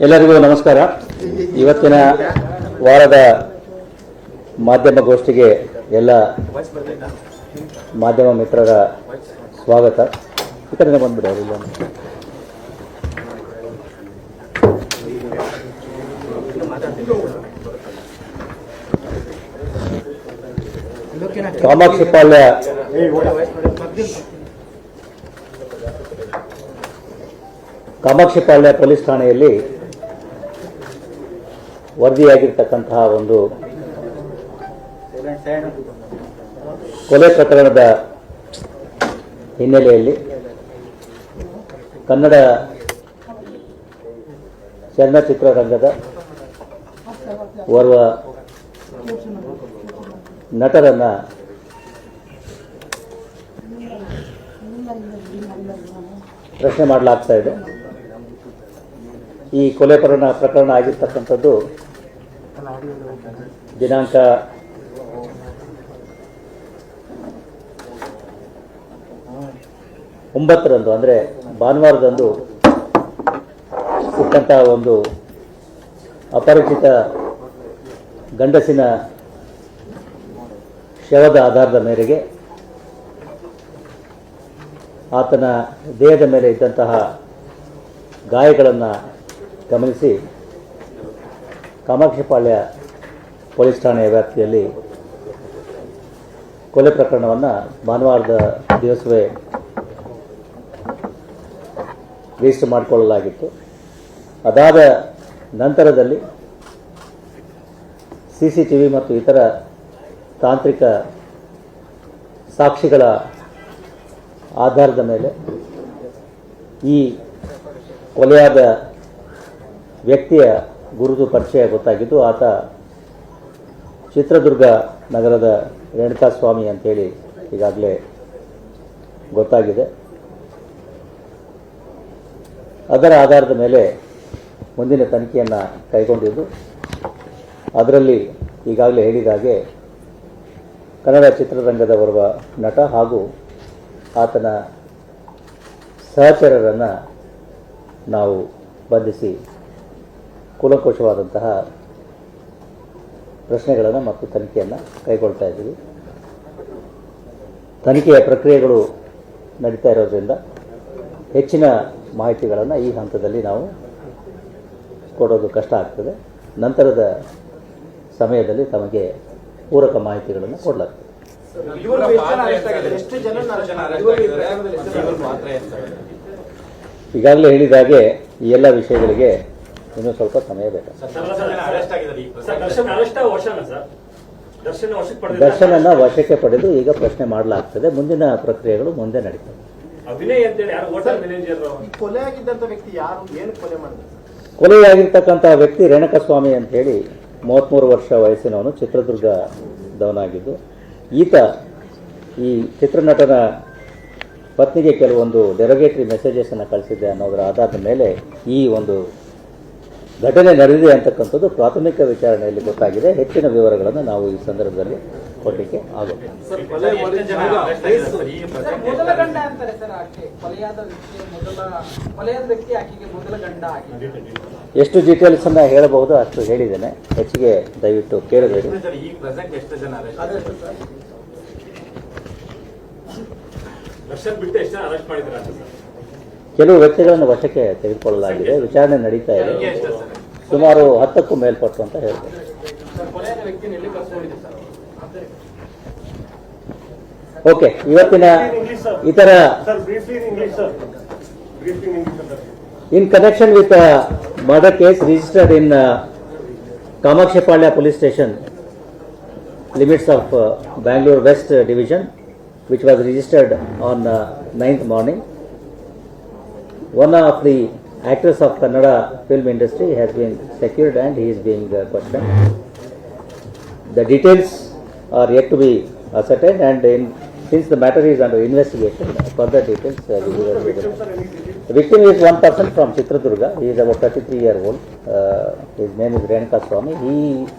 ಎಲ್ಲರಿಗೂ ನಮಸ್ಕಾರ. ಇವತ್ತಿನ ವಾರದ ಮಾಧ್ಯಮ ಗೋಷ್ಠಿಗೆ ಎಲ್ಲ ಮಾಧ್ಯಮ ಮಿತ್ರರ ಸ್ವಾಗತ. ಈ ಕಡೆ ಬಂದ್ಬಿಡಿ ಅವರಿಲ್ಲ ಕಾಮಾಕ್ಷಿ ಪಾಲ್ಯ ಕಾಮಾಕ್ಷಿ ಪಾಳ್ಯ ಪೊಲೀಸ್ ಠಾಣೆಯಲ್ಲಿ ವರದಿಯಾಗಿರ್ತಕ್ಕಂತಹ ಒಂದು ಕೊಲೆ ಪ್ರಕರಣದ ಹಿನ್ನೆಲೆಯಲ್ಲಿ ಕನ್ನಡ ಚಲನಚಿತ್ರರಂಗದ ಓರ್ವ ನಟರನ್ನ ಪ್ರಶ್ನೆ ಮಾಡಲಾಗ್ತಾ ಇದೆ. ಈ ಕೊಲೆ ಪ್ರಕರಣ ಪ್ರಕರಣ ಆಗಿರ್ತಕ್ಕಂಥದ್ದು ದಿನಾಂಕ ಒಂಬತ್ತರಂದು, ಅಂದರೆ ಭಾನುವಾರದಂದು ಸಿಕ್ಕಂತಹ ಒಂದು ಅಪರಿಚಿತ ಗಂಡಸಿನ ಶವದ ಆಧಾರದ ಮೇರೆಗೆ ಆತನ ದೇಹದ ಮೇಲೆ ಇದ್ದಂತಹ ಗಾಯಗಳನ್ನು ಗಮನಿಸಿ ಕಾಮಾಕ್ಷಿಪಾಳ್ಯ ಪೊಲೀಸ್ ಠಾಣೆಯ ವ್ಯಾಪ್ತಿಯಲ್ಲಿ ಕೊಲೆ ಪ್ರಕರಣವನ್ನು ಭಾನುವಾರದ ದಿವಸವೇ ರಿಜಿಸ್ಟರ್ ಮಾಡಿಕೊಳ್ಳಲಾಗಿತ್ತು. ಅದಾದ ನಂತರದಲ್ಲಿ ಸಿ ಮತ್ತು ಇತರ ತಾಂತ್ರಿಕ ಸಾಕ್ಷಿಗಳ ಆಧಾರದ ಮೇಲೆ ಈ ಕೊಲೆಯಾದ ವ್ಯಕ್ತಿಯ ಗುರುತು ಪರಿಚಯ ಗೊತ್ತಾಗಿದ್ದು ಆತ ಚಿತ್ರದುರ್ಗ ನಗರದ ರೇಣುಕಾಸ್ವಾಮಿ ಅಂತೇಳಿ ಈಗಾಗಲೇ ಗೊತ್ತಾಗಿದೆ. ಅದರ ಆಧಾರದ ಮೇಲೆ ಮುಂದಿನ ತನಿಖೆಯನ್ನು ಕೈಗೊಂಡಿದ್ದು. ಅದರಲ್ಲಿ ಈಗಾಗಲೇ ಹೇಳಿದ ಹಾಗೆ ಕನ್ನಡ ಚಿತ್ರರಂಗದ ಬರುವ ನಟ ಹಾಗೂ ಆತನ ಸಹಚರರನ್ನು ನಾವು ಬಂಧಿಸಿ ಕೂಲಂಕುಷವಾದಂತಹ ಪ್ರಶ್ನೆಗಳನ್ನು ಮತ್ತು ತನಿಖೆಯನ್ನು ಕೈಗೊಳ್ತಾ ಇದ್ದೀವಿ. ತನಿಖೆಯ ಪ್ರಕ್ರಿಯೆಗಳು ನಡೀತಾ ಇರೋದ್ರಿಂದ ಹೆಚ್ಚಿನ ಮಾಹಿತಿಗಳನ್ನು ಈ ಹಂತದಲ್ಲಿ ನಾವು ಕೊಡೋದು ಕಷ್ಟ ಆಗ್ತದೆ. ನಂತರದ ಸಮಯದಲ್ಲಿ ತಮಗೆ ಪೂರಕ ಮಾಹಿತಿಗಳನ್ನು ಕೊಡಲಾಗ್ತದೆ. ಈಗಾಗಲೇ ಹೇಳಿದ ಹೇಳಿದಾಗೆ ಈ ಎಲ್ಲ ವಿಷಯಗಳಿಗೆ ಇನ್ನೂ ಸ್ವಲ್ಪ ಸಮಯ ಬೇಕು. ದರ್ಶನ ವಶಕ್ಕೆ ಪಡೆದ ಈಗ ಪ್ರಶ್ನೆ ಮಾಡಲಾಗ್ತದೆ. ಮುಂದಿನ ಪ್ರಕ್ರಿಯೆಗಳು ಮುಂದೆ ನಡೀತವೆ? ಕೊಲೆಯಾಗಿರ್ತಕ್ಕಂಥ ವ್ಯಕ್ತಿ ರೇಣುಕಸ್ವಾಮಿ ಅಂತೇಳಿ ಮೂವತ್ತ್ಮೂರು ವರ್ಷ ವಯಸ್ಸಿನವನು ಚಿತ್ರದುರ್ಗದವನಾಗಿದ್ದು ಈತ ಈ ಚಿತ್ರನಟನ ಪತ್ನಿಗೆ ಕೆಲವೊಂದು ಡೆರೋಗೇಟರಿ ಮೆಸೇಜಸನ್ನು ಕಳಿಸಿದ್ದೆ ಅನ್ನೋದರ ಆಧಾರದ ಮೇಲೆ ಈ ಒಂದು ಘಟನೆ ನಡೆದಿದೆ ಅಂತಕ್ಕಂಥದ್ದು ಪ್ರಾಥಮಿಕ ವಿಚಾರಣೆಯಲ್ಲಿ ಗೊತ್ತಾಗಿದೆ. ಹೆಚ್ಚಿನ ವಿವರಗಳನ್ನು ನಾವು ಈ ಸಂದರ್ಭದಲ್ಲಿ ಕೊಡಲಿಕ್ಕೆ ಆಗುತ್ತೆ ಸರ್, ಎಷ್ಟು ಡೀಟೇಲ್ಸ್ ಡೀಟೇಲ್ಸನ್ನು ಹೇಳಬಹುದು ಅಷ್ಟು ಹೇಳಿದ್ದೇನೆ. ಹೆಚ್ಚಿಗೆ ದಯವಿಟ್ಟು ಕೇಳಬೇಡಿ. ಬಿಟ್ಟು ಎಷ್ಟು ಅರೆಸ್ಟ್ ಸರ್? ಕೆಲವು ವ್ಯಕ್ತಿಗಳನ್ನು ವಶಕ್ಕೆ ತೆಗೆದುಕೊಳ್ಳಲಾಗಿದೆ. ವಿಚಾರಣೆ ನಡೀತಾ ಇದೆ. ಸುಮಾರು ಹತ್ತಕ್ಕೂ ಮೇಲ್ಪಟ್ಟು ಅಂತ ಹೇಳ್ತಾರೆ ಸರ್ ಕೊಲೆಯಾದ ವ್ಯಕ್ತಿನ ಎಲ್ಲಿ ಸರ್. ಓಕೆ ಇವತ್ತಿನ ಇತರ in connection with murder case registered in Kamakshipalya police station limits of Bangalore west division which was registered on uh, 9th morning. One of the actors of Kannada film industry has been secured and he is being uh, questioned. The details are yet to be ascertained and in, since the matter is under investigation, further details uh, will be. The victim is one person from Chitradurga. He is about 33 year old. Uh, his name is Renuka Swami.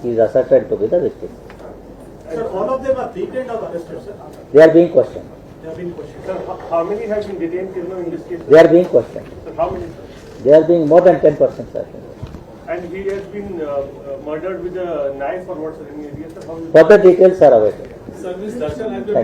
He is asserted to be the victim. Sir, all of them are detained or arrested, sir? They are being questioned. They have been questioned. Sir, how many have been detained till now in this case? sir? They are being questioned. Sir, how many, sir? They are being more than 10 percent, I think. And he has been uh, uh, murdered with a knife or what, sir? Any idea, sir? How is- Further details are awaited. Sir, Miss Darshan has been Thank you.